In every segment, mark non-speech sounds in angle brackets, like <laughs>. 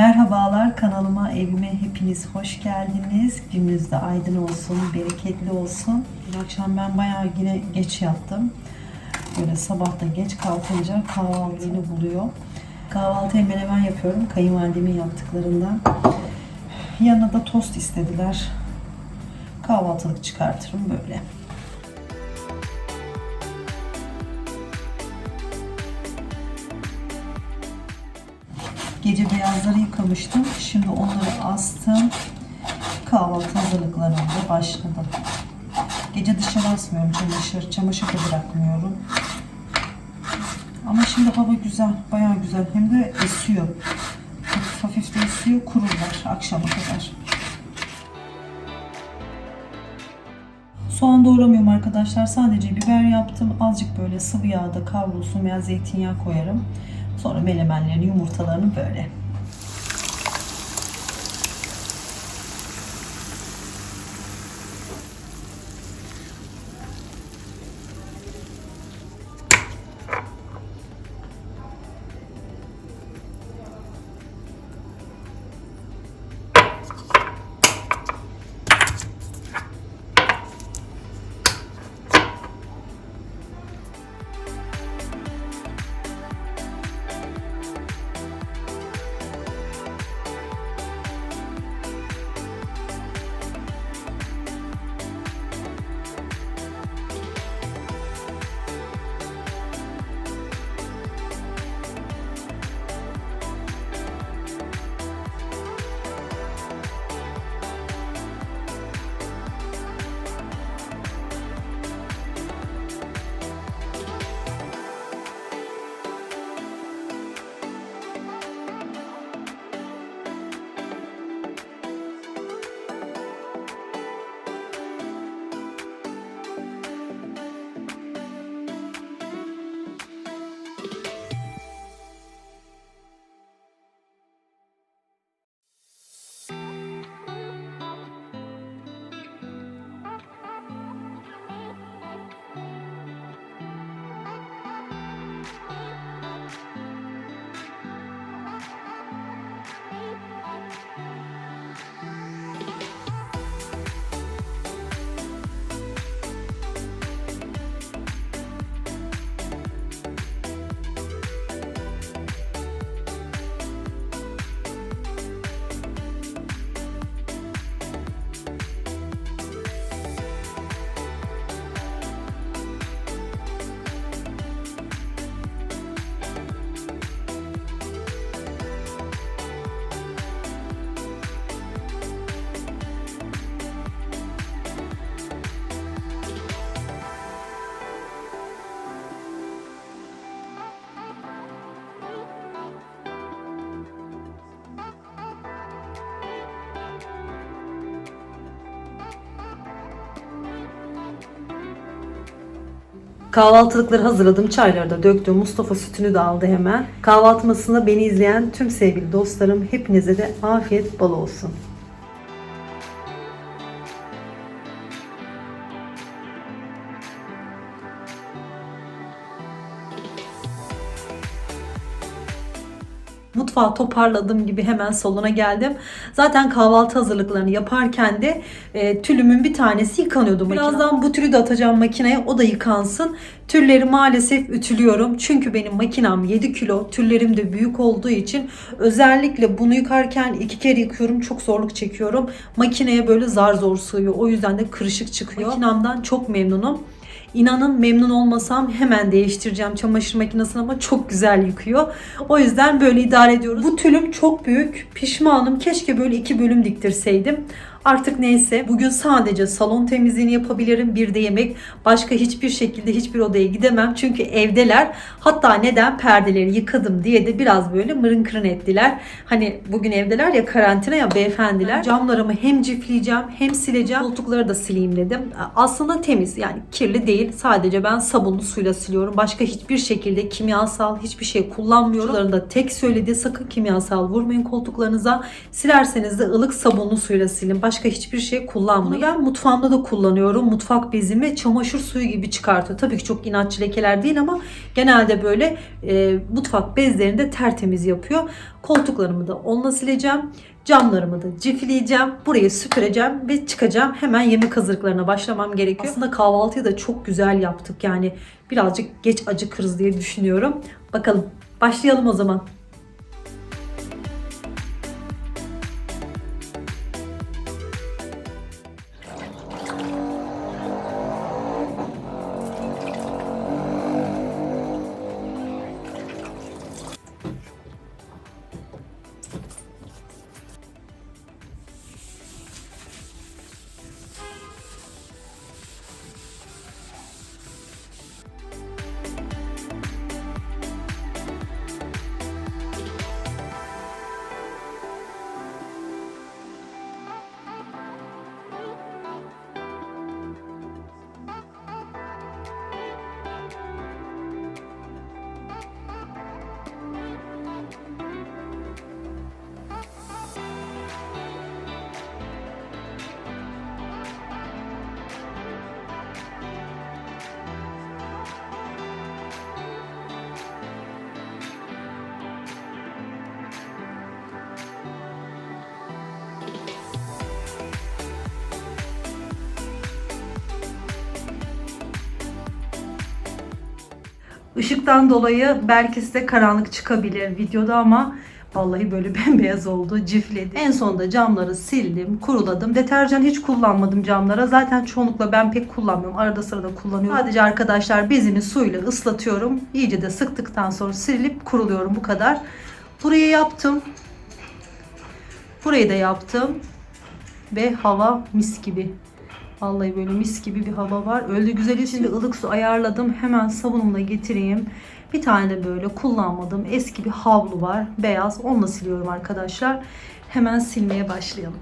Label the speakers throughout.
Speaker 1: Merhabalar kanalıma, evime hepiniz hoş geldiniz. Gününüz de aydın olsun, bereketli olsun. Dün akşam ben bayağı yine geç yattım. Böyle sabah da geç kalkınca kahvaltı yeni buluyor. Kahvaltıya menemen yapıyorum kayınvalidemin yaptıklarından. Yanına da tost istediler. Kahvaltılık çıkartırım böyle. Gece beyazları yıkamıştım. Şimdi onları astım. Kahvaltı hazırlıklarına da başladım. Gece dışarı asmıyorum çamaşır. Çamaşır da bırakmıyorum. Ama şimdi hava güzel. Bayağı güzel. Hem de esiyor. Hafif hafif de esiyor. Kururlar akşama kadar. Soğan doğramıyorum arkadaşlar. Sadece biber yaptım. Azıcık böyle sıvı yağda kavrulsun veya zeytinyağı koyarım. Sonra melemenlerini, yumurtalarını böyle. Kahvaltılıkları hazırladım. Çayları da döktüm. Mustafa sütünü de aldı hemen. Kahvaltı masasında beni izleyen tüm sevgili dostlarım hepinize de afiyet bal olsun. Mutfağı toparladığım gibi hemen salona geldim. Zaten kahvaltı hazırlıklarını yaparken de e, tülümün bir tanesi yıkanıyordu. Birazdan bu tülü de atacağım makineye. O da yıkansın. Tülleri maalesef ütülüyorum. Çünkü benim makinem 7 kilo. Tüllerim de büyük olduğu için özellikle bunu yıkarken iki kere yıkıyorum. Çok zorluk çekiyorum. Makineye böyle zar zor sığıyor. O yüzden de kırışık çıkıyor. Makinamdan çok memnunum. İnanın memnun olmasam hemen değiştireceğim çamaşır makinesini ama çok güzel yıkıyor. O yüzden böyle idare ediyoruz. Bu tülüm çok büyük. Pişmanım. Keşke böyle iki bölüm diktirseydim. Artık neyse bugün sadece salon temizliğini yapabilirim. Bir de yemek. Başka hiçbir şekilde hiçbir odaya gidemem. Çünkü evdeler. Hatta neden perdeleri yıkadım diye de biraz böyle mırın kırın ettiler. Hani bugün evdeler ya karantina ya beyefendiler. Camlarımı hem cifleyeceğim hem sileceğim. Koltukları da sileyim dedim. Aslında temiz yani kirli değil. Sadece ben sabunlu suyla siliyorum. Başka hiçbir şekilde kimyasal hiçbir şey kullanmıyorum. Şuralarında tek söylediği sakın kimyasal vurmayın koltuklarınıza. Silerseniz de ılık sabunlu suyla silin. Başka hiçbir şey kullanmıyorum. Bunu ben mutfağımda da kullanıyorum. Mutfak bezimi çamaşır suyu gibi çıkartıyor. Tabii ki çok inatçı lekeler değil ama genelde böyle e, mutfak bezlerini de tertemiz yapıyor. Koltuklarımı da onunla sileceğim. Camlarımı da cifleyeceğim. Burayı süpüreceğim ve çıkacağım. Hemen yemek hazırlıklarına başlamam gerekiyor. Aslında kahvaltıyı da çok güzel yaptık. Yani birazcık geç acıkırız diye düşünüyorum. Bakalım başlayalım o zaman. Thank you. Işıktan dolayı belki size karanlık çıkabilir videoda ama vallahi böyle <laughs> bembeyaz oldu, cifledi. En sonunda camları sildim, kuruladım. Deterjan hiç kullanmadım camlara. Zaten çoğunlukla ben pek kullanmıyorum. Arada sırada kullanıyorum. Sadece arkadaşlar bezini suyla ıslatıyorum. İyice de sıktıktan sonra silip kuruluyorum bu kadar. Burayı yaptım. Burayı da yaptım. Ve hava mis gibi. Vallahi böyle mis gibi bir hava var. Öyle güzel şimdi ılık su ayarladım. Hemen sabunumla getireyim. Bir tane de böyle kullanmadığım eski bir havlu var. Beyaz. Onunla siliyorum arkadaşlar. Hemen silmeye başlayalım.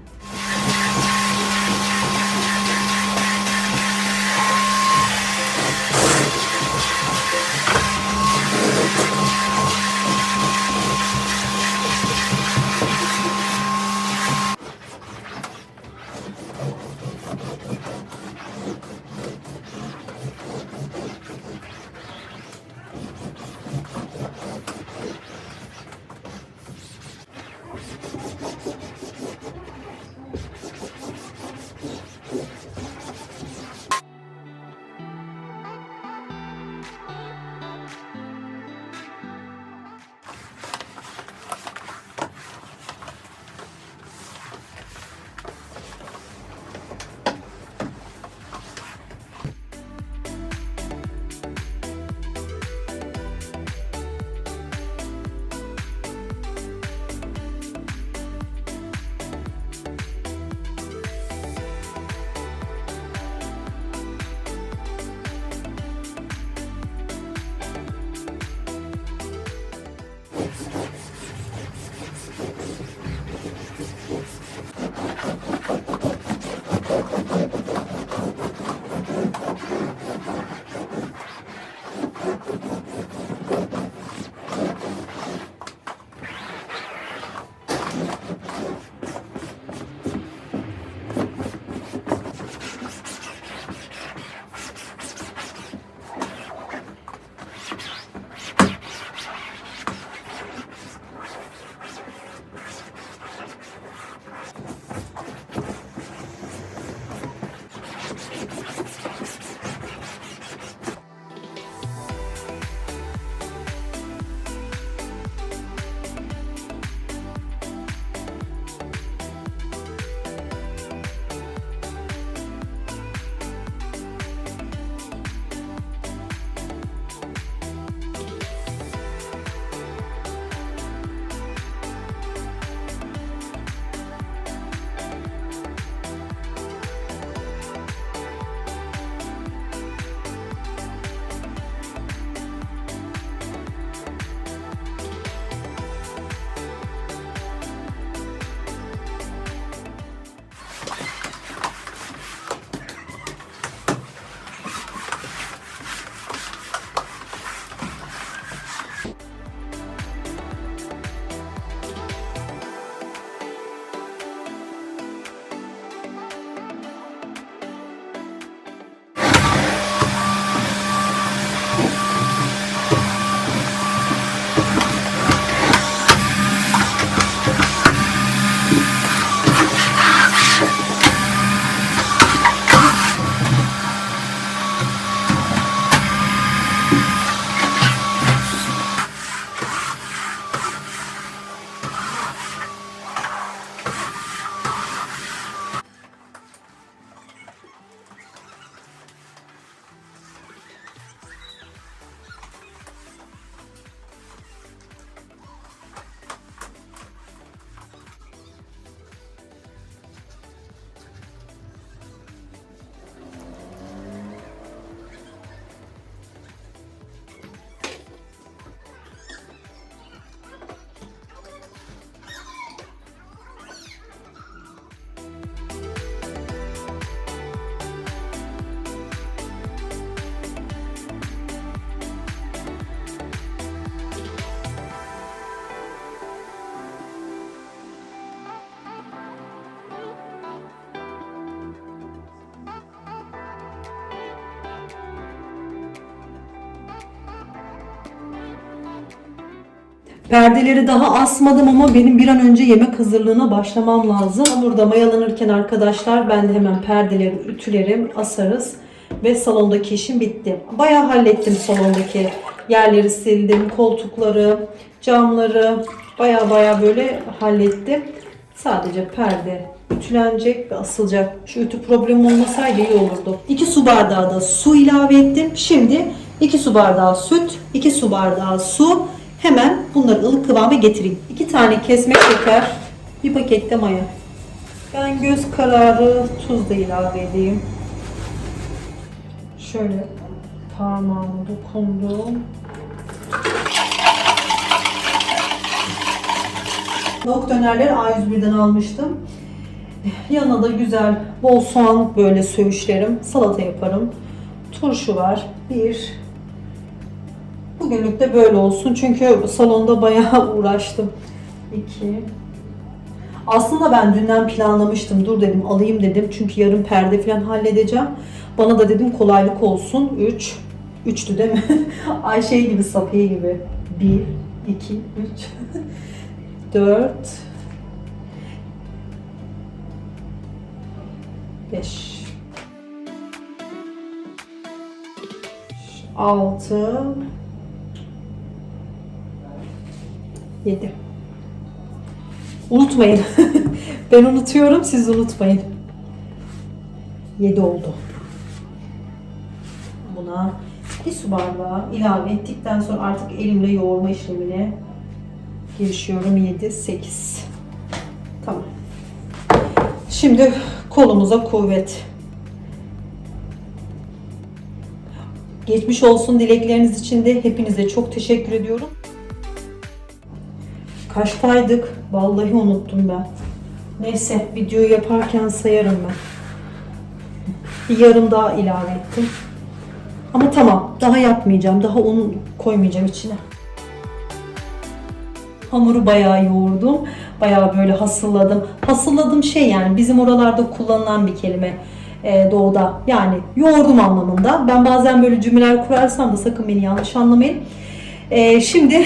Speaker 1: Perdeleri daha asmadım ama benim bir an önce yemek hazırlığına başlamam lazım. Hamurda mayalanırken arkadaşlar ben de hemen perdeleri ütülerim, asarız ve salondaki işim bitti. Bayağı hallettim salondaki yerleri sildim, koltukları, camları bayağı bayağı böyle hallettim. Sadece perde ütülenecek ve asılacak. Şu ütü problemi olmasaydı iyi olurdu. 2 su bardağı da su ilave ettim. Şimdi 2 su bardağı süt, 2 su bardağı su. Hemen bunları ılık kıvama getireyim. 2 tane kesme şeker, bir pakette maya. Ben göz kararı tuz da ilave edeyim. Şöyle parmağımı dokundum. Tavuk dönerleri A101'den almıştım. Yanına da güzel bol soğan böyle söğüşlerim. Salata yaparım. Turşu var. Bir. Bugünlük de böyle olsun. Çünkü salonda bayağı <laughs> uğraştım. İki. Aslında ben dünden planlamıştım. Dur dedim alayım dedim. Çünkü yarın perde falan halledeceğim. Bana da dedim kolaylık olsun. Üç. Üçtü değil mi? <laughs> Ayşe gibi Safiye gibi. Bir, iki, üç. <laughs> Dört. Beş. Altı. Yedi. Unutmayın. <laughs> ben unutuyorum, siz unutmayın. 7 oldu. Buna bir su bardağı ilave ettikten sonra artık elimle yoğurma işlemine girişiyorum. 7, 8. Tamam. Şimdi kolumuza kuvvet. Geçmiş olsun dilekleriniz için de hepinize çok teşekkür ediyorum. Kaçtaydık? Vallahi unuttum ben. Neyse videoyu yaparken sayarım ben. Bir yarım daha ilave ettim. Ama tamam daha yapmayacağım. Daha un koymayacağım içine. Hamuru bayağı yoğurdum. Bayağı böyle hasılladım. Hasılladım şey yani bizim oralarda kullanılan bir kelime e, doğuda. Yani yoğurdum anlamında. Ben bazen böyle cümleler kurarsam da sakın beni yanlış anlamayın. E, şimdi <laughs>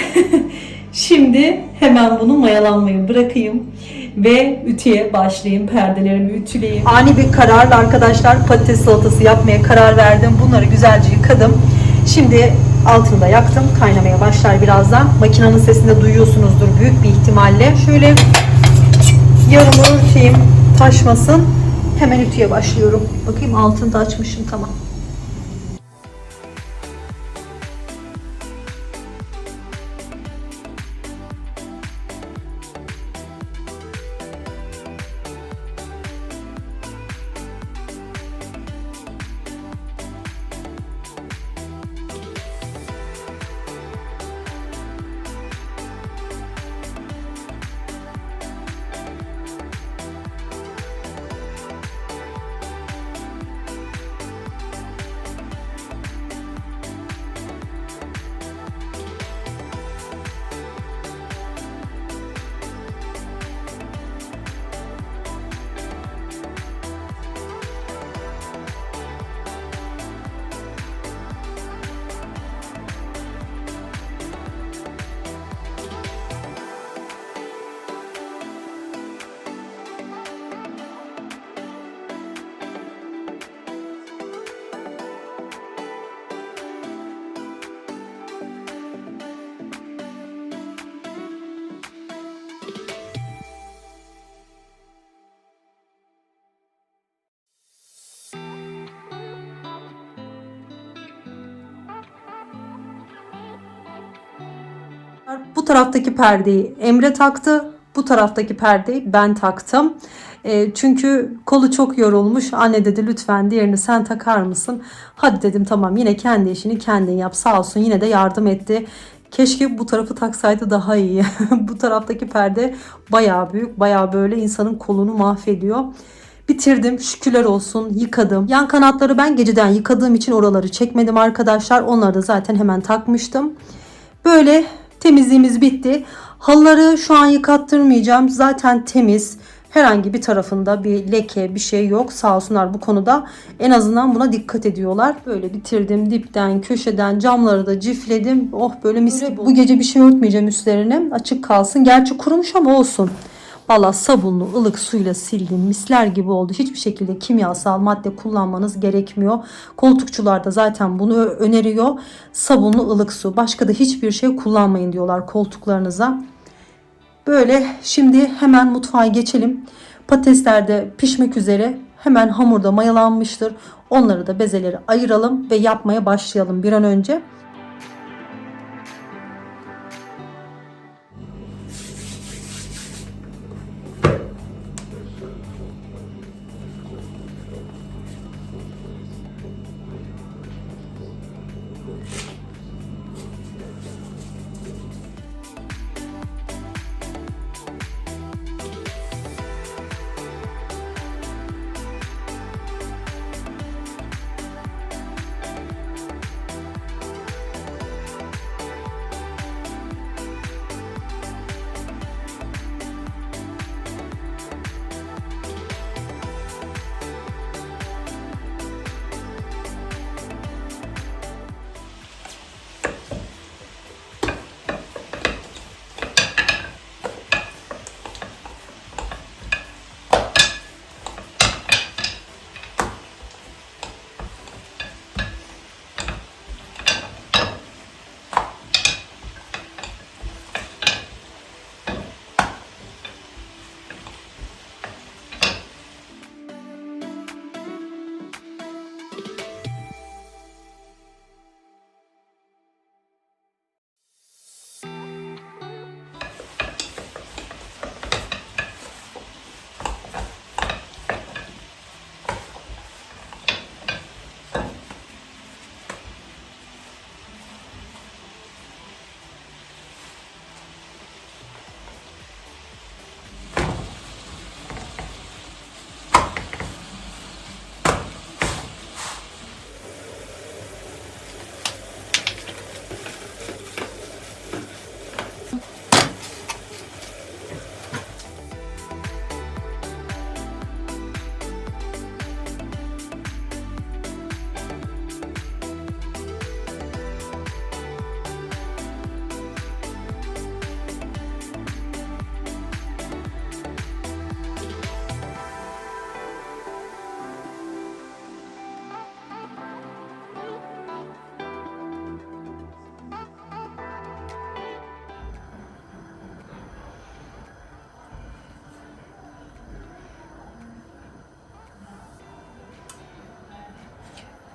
Speaker 1: şimdi hemen bunu mayalanmayı bırakayım ve ütüye başlayayım. Perdelerimi ütüleyeyim. Ani bir kararla arkadaşlar patates salatası yapmaya karar verdim. Bunları güzelce yıkadım. Şimdi altını da yaktım. Kaynamaya başlar birazdan. Makinenin sesini de duyuyorsunuzdur büyük bir ihtimalle. Şöyle yarımı şeyim taşmasın. Hemen ütüye başlıyorum. Bakayım altını da açmışım tamam. Bu taraftaki perdeyi Emre taktı. Bu taraftaki perdeyi ben taktım. E, çünkü kolu çok yorulmuş. Anne dedi lütfen diğerini sen takar mısın? Hadi dedim tamam yine kendi işini kendin yap. Sağ olsun yine de yardım etti. Keşke bu tarafı taksaydı daha iyi. <laughs> bu taraftaki perde bayağı büyük. Bayağı böyle insanın kolunu mahvediyor. Bitirdim şükürler olsun yıkadım. Yan kanatları ben geceden yıkadığım için oraları çekmedim arkadaşlar. Onları da zaten hemen takmıştım. Böyle temizliğimiz bitti. Halıları şu an yıkattırmayacağım. Zaten temiz. Herhangi bir tarafında bir leke bir şey yok. Sağ olsunlar bu konuda en azından buna dikkat ediyorlar. Böyle bitirdim dipten köşeden camları da cifledim. Oh böyle mis gibi. Bu gece bir şey örtmeyeceğim üstlerine. Açık kalsın. Gerçi kurumuş ama olsun. Valla sabunlu ılık suyla sildim. Misler gibi oldu. Hiçbir şekilde kimyasal madde kullanmanız gerekmiyor. Koltukçular da zaten bunu öneriyor. Sabunlu ılık su. Başka da hiçbir şey kullanmayın diyorlar koltuklarınıza. Böyle şimdi hemen mutfağa geçelim. Patatesler de pişmek üzere. Hemen hamurda mayalanmıştır. Onları da bezeleri ayıralım ve yapmaya başlayalım bir an önce.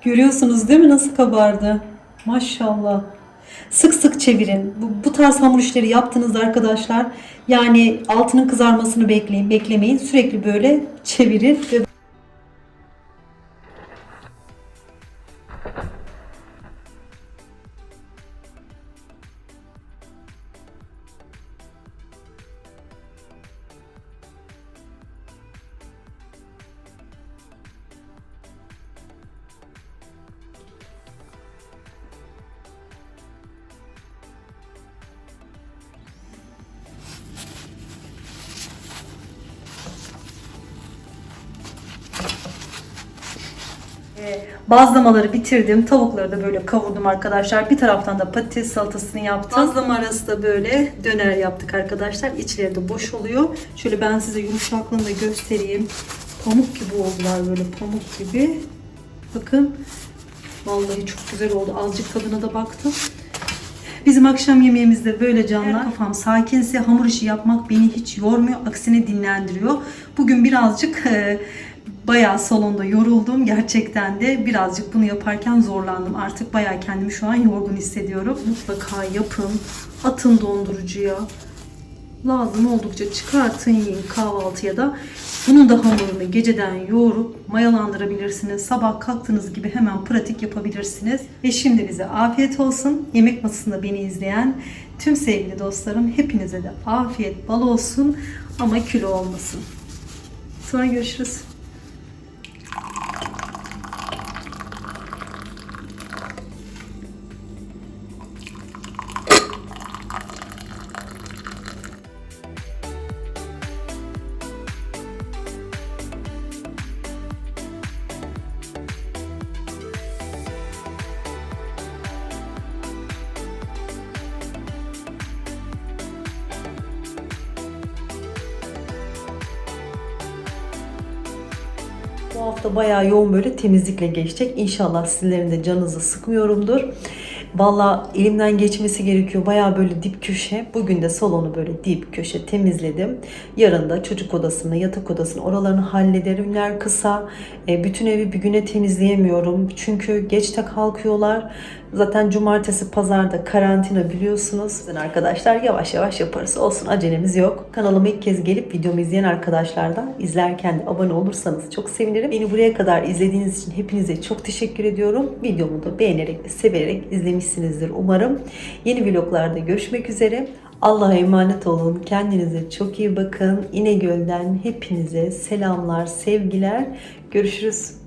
Speaker 1: Görüyorsunuz değil mi nasıl kabardı? Maşallah. Sık sık çevirin. Bu, bu tarz hamur işleri yaptığınızda arkadaşlar yani altının kızarmasını bekleyin, beklemeyin. Sürekli böyle çevirin ve Bazlamaları bitirdim. Tavukları da böyle kavurdum arkadaşlar. Bir taraftan da patates salatasını yaptım. Bazlama arası da böyle döner yaptık arkadaşlar. İçleri de boş oluyor. Şöyle ben size yumuşaklığını da göstereyim. Pamuk gibi oldular böyle pamuk gibi. Bakın. Vallahi çok güzel oldu. Azıcık tadına da baktım. Bizim akşam yemeğimizde böyle canlar. Kafam sakinse hamur işi yapmak beni hiç yormuyor. Aksine dinlendiriyor. Bugün birazcık e, bayağı salonda yoruldum. Gerçekten de birazcık bunu yaparken zorlandım. Artık bayağı kendimi şu an yorgun hissediyorum. Mutlaka yapın. Atın dondurucuya. Lazım oldukça çıkartın yiyin kahvaltıya da. Bunun da hamurunu geceden yoğurup mayalandırabilirsiniz. Sabah kalktığınız gibi hemen pratik yapabilirsiniz. Ve şimdi bize afiyet olsun. Yemek masasında beni izleyen tüm sevgili dostlarım hepinize de afiyet bal olsun ama kilo olmasın. Sonra görüşürüz. Hafta bayağı yoğun böyle temizlikle geçecek. İnşallah sizlerin de canınızı sıkmıyorumdur. Valla elimden geçmesi gerekiyor. Bayağı böyle dip köşe. Bugün de salonu böyle dip köşe temizledim. Yarın da çocuk odasını, yatak odasını oralarını hallederim. Günler kısa. E, bütün evi bir güne temizleyemiyorum. Çünkü geçte kalkıyorlar. Zaten cumartesi pazarda karantina biliyorsunuz. Sizin arkadaşlar yavaş yavaş yaparız. Olsun acelemiz yok. Kanalıma ilk kez gelip videomu izleyen arkadaşlardan izlerken de abone olursanız çok sevinirim. Beni buraya kadar izlediğiniz için hepinize çok teşekkür ediyorum. Videomu da beğenerek ve severek izlemişsinizdir umarım. Yeni vloglarda görüşmek üzere. Allah'a emanet olun. Kendinize çok iyi bakın. İnegöl'den hepinize selamlar, sevgiler. Görüşürüz.